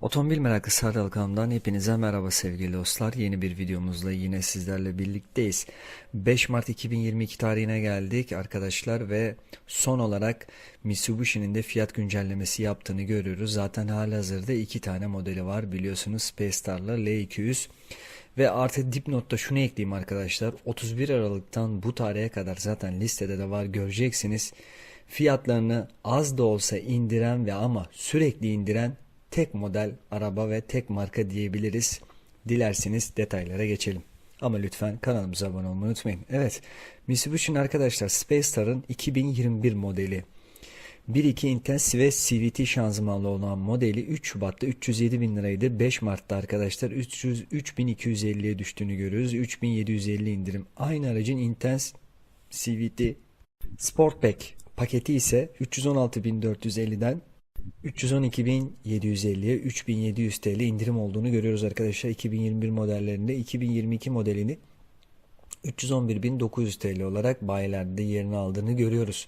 Otomobil meraklısı Hardal kanalımdan hepinize merhaba sevgili dostlar. Yeni bir videomuzla yine sizlerle birlikteyiz. 5 Mart 2022 tarihine geldik arkadaşlar ve son olarak Mitsubishi'nin de fiyat güncellemesi yaptığını görüyoruz. Zaten halihazırda iki tane modeli var biliyorsunuz Space Star'la L200. Ve artı dipnotta şunu ekleyeyim arkadaşlar. 31 Aralık'tan bu tarihe kadar zaten listede de var göreceksiniz. Fiyatlarını az da olsa indiren ve ama sürekli indiren tek model araba ve tek marka diyebiliriz. Dilerseniz detaylara geçelim. Ama lütfen kanalımıza abone olmayı unutmayın. Evet, Mitsubishi'nin arkadaşlar Space Star'ın 2021 modeli 1.2 Intense ve CVT şanzımanlı olan modeli 3 Şubat'ta 307 bin liraydı. 5 Mart'ta arkadaşlar 300 3250'ye düştüğünü görüyoruz. 3750 indirim. Aynı aracın Intense CVT Sportback paketi ise 316.450'den 312.750'ye 3700 TL indirim olduğunu görüyoruz arkadaşlar 2021 modellerinde 2022 modelini 311.900 TL olarak bayilerde yerini aldığını görüyoruz.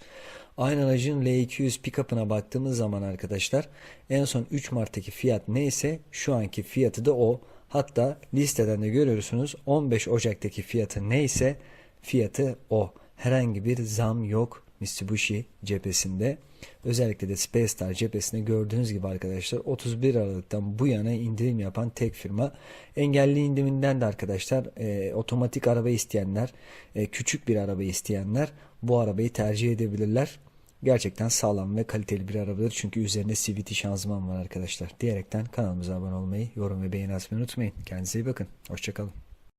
Aynı aracın L200 pick-up'ına baktığımız zaman arkadaşlar en son 3 Mart'taki fiyat neyse şu anki fiyatı da o. Hatta listeden de görüyorsunuz 15 Ocak'taki fiyatı neyse fiyatı o. Herhangi bir zam yok Mitsubishi cephesinde. Özellikle de Space Star cephesinde gördüğünüz gibi arkadaşlar 31 Aralık'tan bu yana indirim yapan tek firma. Engelli indiminden de arkadaşlar e, otomatik araba isteyenler, e, küçük bir araba isteyenler bu arabayı tercih edebilirler. Gerçekten sağlam ve kaliteli bir arabadır. Çünkü üzerinde CVT şanzıman var arkadaşlar. Diyerekten kanalımıza abone olmayı, yorum ve beğeni atmayı unutmayın. Kendinize iyi bakın. Hoşçakalın.